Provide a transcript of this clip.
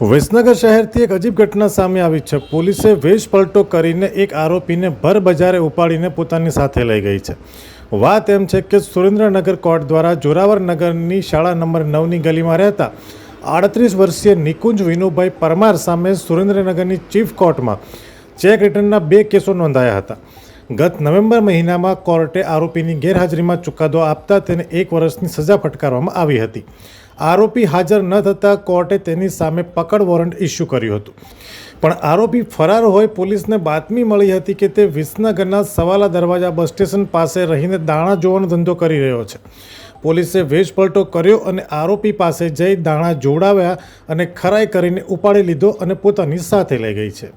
વિસનગર શહેરથી એક અજીબ ઘટના સામે આવી છે. પોલીસે વેશ પલટો કરીને એક આરોપીને ભર બજારે ઉપાડીને પોતાની સાથે લઈ ગઈ છે. વાત એમ છે કે સુરેન્દ્રનગર કોર્ટ દ્વારા જોરાવર નગરની શાળા નંબર નવની ગલીમાં રહેતા આડત્રીસ વર્ષીય નિકુંજ વિનુભાઈ પરમાર સામે સુરેન્દ્રનગરની ચીફ કોર્ટમાં ચેક રિટર્નના બે કેસો નોંધાયા હતા. ગત નવેમ્બર મહિનામાં કોર્ટે આરોપીની ગેરહાજરીમાં ચુકાદો આપતા તેને એક વર્ષની સજા ફટકારવામાં આવી હતી. આરોપી હાજર ન થતાં કોર્ટે તેની સામે પકડ વોરંટ ઇસ્યુ કર્યું હતું. પણ આરોપી ફરાર હોય પોલીસને બાતમી મળી હતી કે તે વિસનગરના સવાલા દરવાજા બસ સ્ટેશન પાસે રહીને દાણા જોવાનો ધંધો કરી રહ્યો છે. પોલીસે વેશપલટો કર્યો અને આરોપી પાસે જઈ દાણા જોડાવ્યા અને ખરાઈ કરીને ઉપાડી લીધો અને પોતાની સાથે લઈ ગઈ છે.